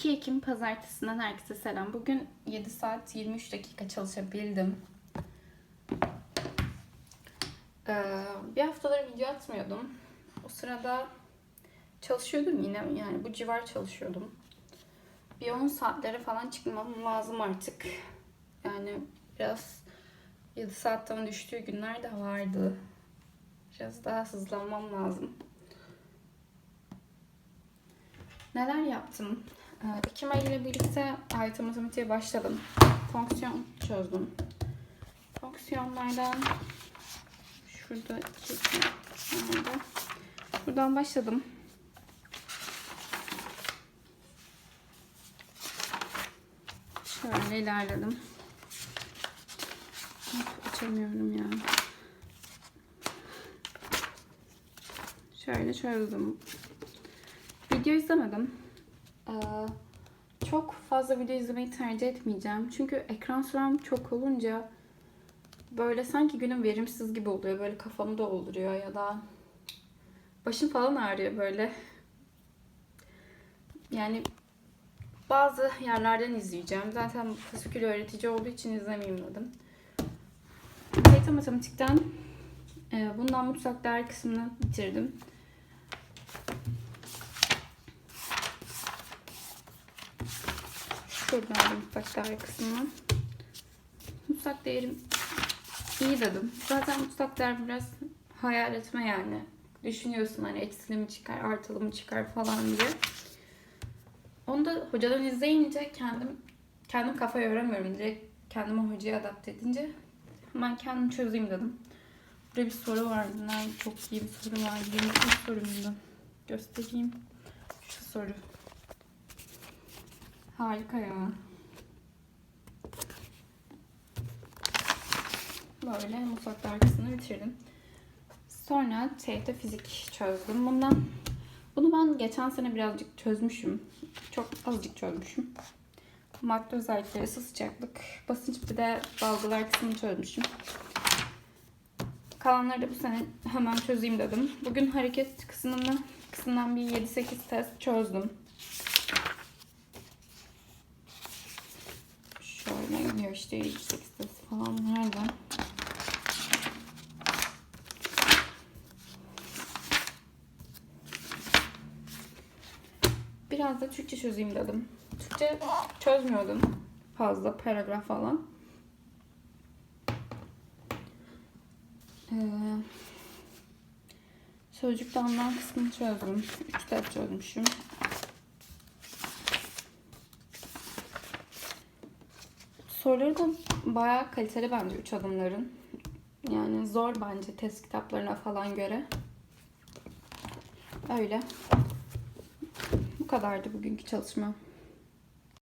2 Ekim pazartesinden herkese selam. Bugün 7 saat 23 dakika çalışabildim. Ee, bir haftadır video atmıyordum. O sırada çalışıyordum yine yani bu civar çalışıyordum. Bir 10 saatlere falan çıkmam lazım artık. Yani biraz 7 saatten düştüğü günler de vardı. Biraz daha hızlanmam lazım. Neler yaptım? Ee, Ekim ayı ile birlikte AYT matematiğe başladım. Fonksiyon çözdüm. Fonksiyonlardan şurada iki? Buradan başladım. Şöyle ilerledim. Açamıyorum ya. Şöyle çözdüm. Video izlemedim. Ee, çok fazla video izlemeyi tercih etmeyeceğim. Çünkü ekran sürem çok olunca böyle sanki günüm verimsiz gibi oluyor. Böyle kafamı dolduruyor ya da başım falan ağrıyor böyle. Yani bazı yerlerden izleyeceğim. Zaten fasikül öğretici olduğu için izlemeyeyim dedim. Data matematikten e, bundan mutfak değer kısmını bitirdim. Şuradan mutfak değer kısmını. Mutfak değerim iyi dedim. Zaten mutfak değer biraz hayal etme yani. Düşünüyorsun hani eksili mi çıkar, artılı mı çıkar falan diye. Onu da hocadan izleyince kendim kendim kafa yoramıyorum. Direkt kendimi hocaya adapte edince hemen kendim çözeyim dedim. Burada bir soru vardı. Nerede çok iyi bir soru vardı. Benim ilk. Göstereyim. Şu soru. Harika ya. Böyle mutfak dergisini bitirdim. Sonra TYT fizik çözdüm. Bundan bunu ben geçen sene birazcık çözmüşüm. Çok azıcık çözmüşüm. Madde özellikleri, ısı sıcaklık, basınç bir de dalgalar kısmını çözmüşüm. Kalanları da bu sene hemen çözeyim dedim. Bugün hareket kısmını kısmından bir 7-8 test çözdüm. Şöyle gidiyor işte 7-8 test falan nerede? Biraz da Türkçe çözeyim dedim. Türkçe çözmüyordum fazla paragraf falan. Ee, sözcükte anlam kısmını çözdüm. Üç test çözmüşüm. Soruları da bayağı kaliteli bence üç adımların. Yani zor bence test kitaplarına falan göre. Öyle. Bu kadardı bugünkü çalışma.